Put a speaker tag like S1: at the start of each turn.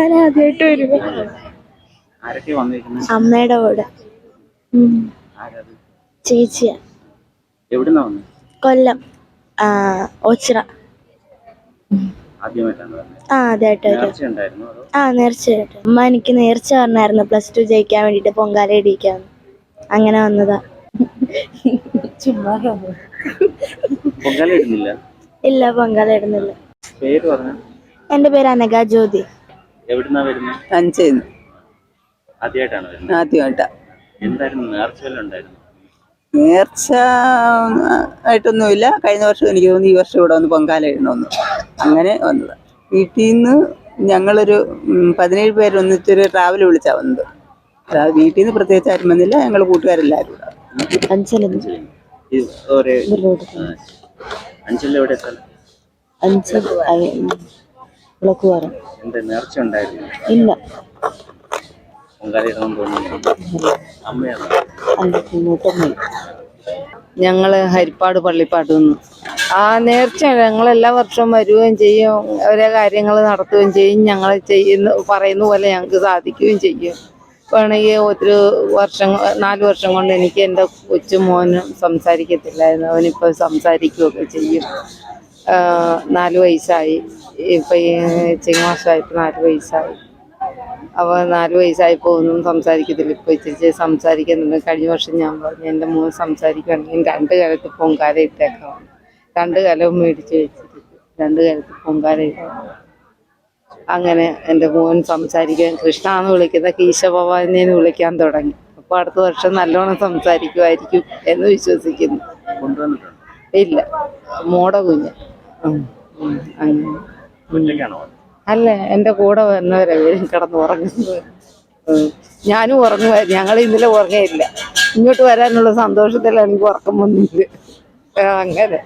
S1: ആദ്യമായിട്ട് വരുക അമ്മയുടെ കൂടെ. ചേച്ചിയാ. കൊല്ലം. ആ ഓച്ചിറ. ആ
S2: അതായിട്ട്
S1: ആ നേർച്ച കേട്ടു അമ്മ എനിക്ക് നേർച്ച പറഞ്ഞായിരുന്നു. പ്ലസ് ടു ജയിക്കാൻ വേണ്ടിട്ട് പൊങ്കാല ഇടിക്കാൻ. അങ്ങനെ വന്നതാ. ചുമ്മാ
S2: പൊങ്കാല ഇടുന്നില്ല?
S1: ഇല്ല പൊങ്കാല ഇടുന്നില്ല. എന്റെ പേര് അനഘ ജ്യോതി.
S2: എവിടുന്നാ വരുന്നത്
S3: അഞ്ചേന്ന്
S2: ആദ്യമായിട്ടാണ് വരുന്നത്
S3: ആദ്യമായിട്ടാ.
S2: എന്തായിരുന്നു നേർച്ച വല്ലതും ഉണ്ടായിരുന്നു?
S3: നേർച്ച ആയിട്ടൊന്നുമില്ല. കഴിഞ്ഞ വർഷം എനിക്ക് തോന്നുന്നു ഈ വർഷം ഇവിടെ വന്ന് പൊങ്കാല ഇടണമെന്ന് അങ്ങനെ വന്നത്. വീട്ടിൽ നിന്ന് ഞങ്ങളൊരു പതിനേഴ് പേര് ഒന്നിച്ചൊരു ട്രാവൽ വിളിച്ചാ വന്നത്. അതായത് വീട്ടിൽ നിന്ന് പ്രത്യേകിച്ച് ആരും വന്നില്ല. ഞങ്ങൾ കൂട്ടുകാരെല്ലാവരും
S2: അഞ്ചൽ എവിടെ
S1: അഞ്ചൽ
S2: നേർച്ച
S1: ഇല്ല.
S4: ഞങ്ങൾ ഹരിപ്പാട് പള്ളിപ്പാട്ട് നിന്ന്. ആ നേർച്ച ഞങ്ങൾ എല്ലാ വർഷവും വരികയും ചെയ്യും ഓരോ കാര്യങ്ങൾ നടത്തുകയും ചെയ്യും ഞങ്ങൾ ചെയ്യുന്ന പറയുന്ന പോലെ ഞങ്ങൾക്ക് സാധിക്കുകയും ചെയ്യും. വേണമെങ്കിൽ ഒത്തിരി വർഷം നാല് വർഷം കൊണ്ട് എനിക്ക് എന്റെ കൊച്ചുമോനും സംസാരിക്കത്തില്ലായിരുന്നു. അവനിപ്പോൾ സംസാരിക്കുകയൊക്കെ ചെയ്യും. നാല് വയസ്സായി. ഇപ്പം ഈ ചിങ്ങമാസമായിട്ട് നാല് വയസ്സായി. അപ്പോൾ നാല് വയസ്സായപ്പോൾ ഒന്നും സംസാരിക്കത്തില്ല. ഇപ്പോൾ ഇച്ചിരി സംസാരിക്കുന്നുണ്ട്. കഴിഞ്ഞ വർഷം ഞാൻ പറഞ്ഞു എന്റെ മൂന്ന് സംസാരിക്കുകയാണെങ്കിൽ രണ്ട് കാലത്ത് പൊങ്കാല ഇട്ടേക്കാം. രണ്ട് കാലവും മേടിച്ച് വെച്ചിട്ട് രണ്ട് കാലത്ത് പൊങ്കാല ഇട്ടേക്കാം അങ്ങനെ എന്റെ മോൻ സംസാരിക്കാൻ കൃഷ്ണ എന്ന് വിളിക്കുന്ന കീശഭവാനെ വിളിക്കാൻ തുടങ്ങി. അപ്പോൾ അടുത്ത വർഷം നല്ലോണം സംസാരിക്കുമായിരിക്കും എന്ന് വിശ്വസിക്കുന്നു. ഇല്ല. മോടെ കുഞ്ഞ്. അങ്ങനെ.
S2: വന്നത്?
S4: അല്ല എന്റെ കൂടെ വന്നവരെ കിടന്ന് ഉറങ്ങുന്നത്. ഞാനും ഉറങ്ങുമായിരുന്നു ഞങ്ങൾ ഇന്നലെ ഉറങ്ങയില്ല ഇങ്ങോട്ട് വരാനുള്ള സന്തോഷത്തിലാണ് എനിക്ക് ഉറക്കം വന്നില്ല അങ്ങനെ